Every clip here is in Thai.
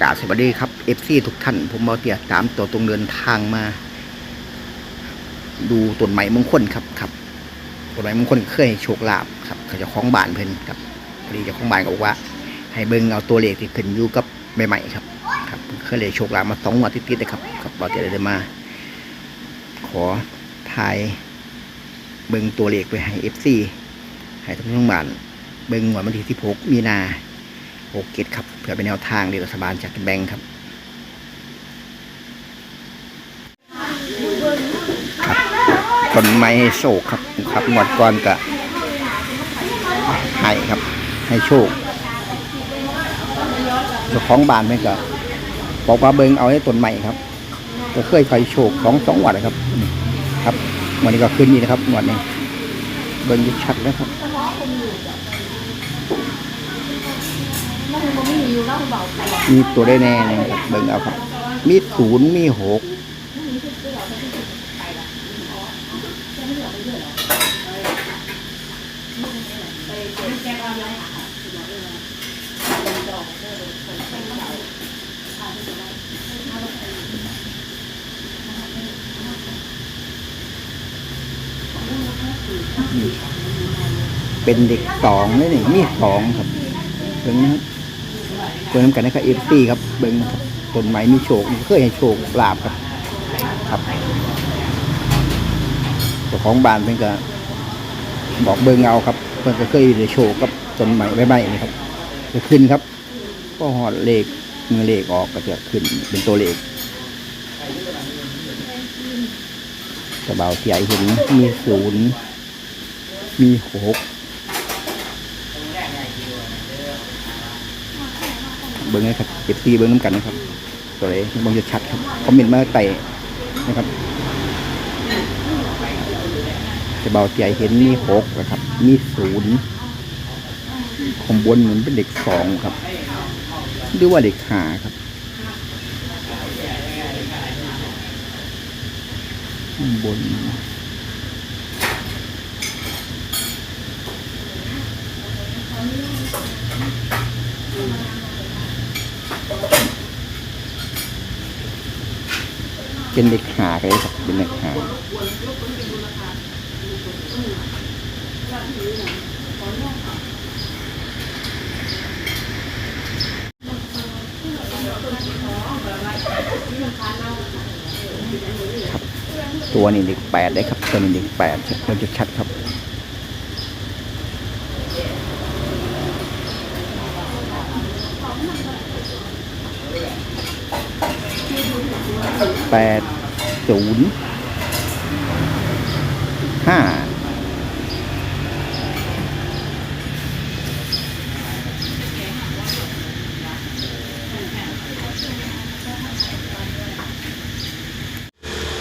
กราบสวัสดีครับเอฟซีทุกท่าน ผมมาเตียตามตัวตรงเดินทางมา ดูต้นไม้มงคลครับครับต้นไม้มงคลเคยโชคลาภครับเขาจะคล้องบานเพิ่นครับพอดีเจ้าของบานก็บอกว่า ให้เบิ่งเอาตัวเลขที่ขึ้นอยู่กับใหม่ครับ ครับเคยเลยโชคลาภมาสองงวดติดๆนะครับครับเราจะได้มา ขอถ่ายเบิ่งตัวเลขไปให้เอฟซีให้ทั้งทั้งบ้าน เบิ่งวันที่16มีนา โอเกตครับเพื่อเป็นแนวทางเรียนรัฐบาลจากแบงค์ครับครับต้นไม้ให้โชคครับครับงวดก่อนก็ให้ครับ ให้โชคเจ้าของบ้านเพิ่นก็บอกว่าเบิงเอาให้ต้นใหม่ครับ ก็เคยคอยโชคสองสองวันนะครับนี่ครับวันนี้ก็ขึ้นนี่นะครับวันนี้เบิงยึดชัด แล้วครับมีตัวได้แน่เลยครับเบิ่งเอาครับ มีศูนย์มีหกเป็นเด็กสองนี่นี่มีสองครับเบิ่งนะครับ เบิ่งนำกันนะครับเอฟซีครับเบิ่งต้นไม้มีโชคเคยให้โชคลาบครับ ครับเจ้าของบ้านเพิ่นก็บอกเบิ่งเอาครับเพิ่นก็เคยได้โชคกับต้นไม้ใบๆนี่ครับจะขึ้นครับก็หอดเลขมือเลขออกก็จะขึ้นเป็นตัวเลขกระเบาเสียเห็นมีศูนย์มีหก เบิ้งนะครับเก็บตีเบิ้งน้ำกันนะครับ ตัวเลยเบิ้งจะชัดครับคอมเมนต์มาไต่นะครับจะเบาใจเห็นมีหกนะครับ มีศูนย์ข้างบนเหมือนเป็นเด็กสองครับหรือว่าเด็กหาครับข้างบน เป็นเด็กหาเลยครับเป็นเด็กหาตัวนี้เด็กแปดได้ครับ ตัวนี้เด็กแปดเราจะชัดครับ แปดศูนย์ห้า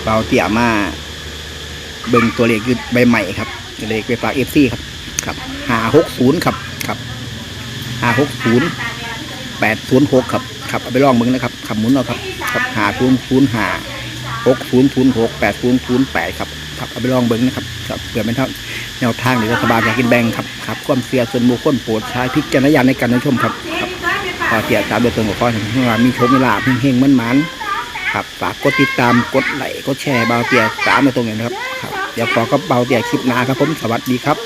เบาเตี่ยมาเบิ่งตัวเลขคือใบใหม่ครับเลขไปฝากเอฟซีครับครับหาหกศูนย์ครับครับหาหกศูนย์แปดศูนย์หกครับ ครับเอาไปลองมึงนะครับขับหมุนเอาครับครับหาศูนย์ศูนย์หาหกศูนย์ศูนย์หกแปดศูนย์ศูนย์แปดครับครับเอาไปลองเบิ้งนะครับครับเผื่อเป็นเท่าแนวทางหรือรัฐบาลอยากกินแบงครับครับความเสียส่วนบุคคลโปรดใช้พิจารณญาณในการรับชมครับครับพอเสียตามโดยตรงกับข้อถึงที่ว่ามีโชคมีลาภเฮงๆมันมันครับฝากกดติดตามกดไลค์กดแชร์เบาเตียสามในตรงนี้นะครับครับเดี๋ยวขอก็เบาเตียคลิปหน้าครับผมสวัสดีครับ